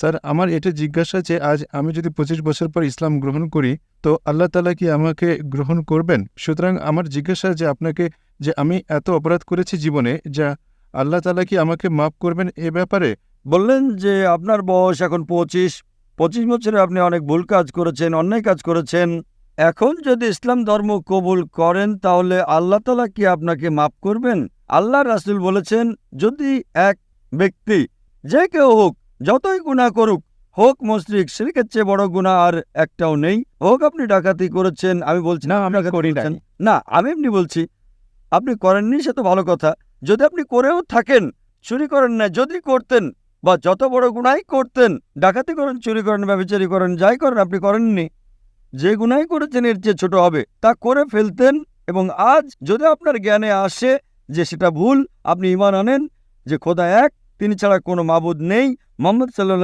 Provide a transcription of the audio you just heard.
Sir, আমার এটা জিজ্ঞাসা যে আজ আমি যদি পঁচিশ বছর পর ইসলাম গ্রহণ করি, তো আল্লাহ তালা কি আমাকে গ্রহণ করবেন? সুতরাং আমার জিজ্ঞাসা যে আপনাকে যে আমি এত অপরাধ করেছি জীবনে, যা আল্লাহ তালা কি আমাকে মাফ করবেন এ ব্যাপারে? বললেন যে আপনার বয়স এখন পঁচিশ পঁচিশ বছরে আপনি অনেক ভুল কাজ করেছেন, অন্যায় কাজ করেছেন। এখন যদি ইসলাম ধর্ম কবুল করেন, তাহলে আল্লাহ তালা কি আপনাকে মাফ করবেন? আল্লাহ রাসুল বলেছেন, যদি এক ব্যক্তি, যে কেউ হোক যতই গুণা করুক হোক মস্ত্রিক শিরকের চেয়ে বড় গুণা আর একটাও নেই। হোক আপনি ডাকাতি করেছেন আমি বলছি না আমি করি না আমি এমনি বলছি আপনি করেননি সে তো ভালো কথা। যদি আপনি করেও থাকেন চুরি করেন না যদি করতেন বা যত বড় গুণাই করতেন ডাকাতি করেন চুরি করেন ব্যবচারি করেন যাই করেন আপনি করেননি। যে গুণাই করেছেন এর চেয়ে ছোট হবে। তা করে ফেলতেন এবং আজ যদি আপনার জ্ঞানে আসে যে সেটা ভুল আপনি ইমান আনেন যে খোদা এক তিনি ছাড়া কোনো মাবুদ নেই। মোহাম্মদ সাল্লাহ